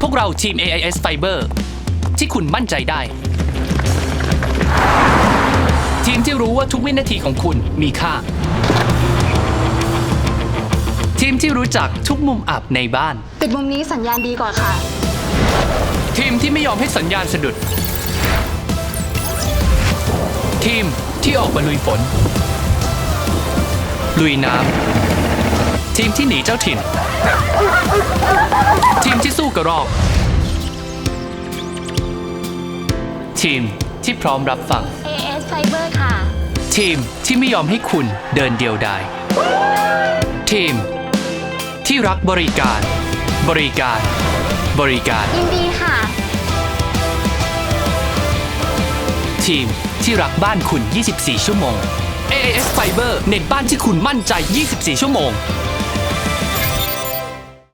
พวกเราทีม AIS Fiber ที่คุณมั่นใจได้ ทีมที่รู้ว่าทุกวินาทีของคุณมีค่า ทีมที่รู้จักทุกมุมอับในบ้านปิดมุมนี้สัญญาณดีกว่าค่ะ ทีมที่ไม่ยอมให้สัญญาณสะดุด ทีมที่ออกมาลุยฝน ลุยน้ำทีมที่หนีเจ้าถิ่นทีมที่สู้ กระรอกทีมที่พร้อมรับฟัง AS Fiber ค่ะ ทีมที่ไม่ยอมให้คุณเดินเดียวดายทีม ที่รักบริการ บริการ บริการ ยินดีค่ะ ทีมที่รักบ้านคุณ 24 ชั่วโมง AAS Fiber เน็ตบ้านที่คุณมั่นใจ 24 ชั่วโมง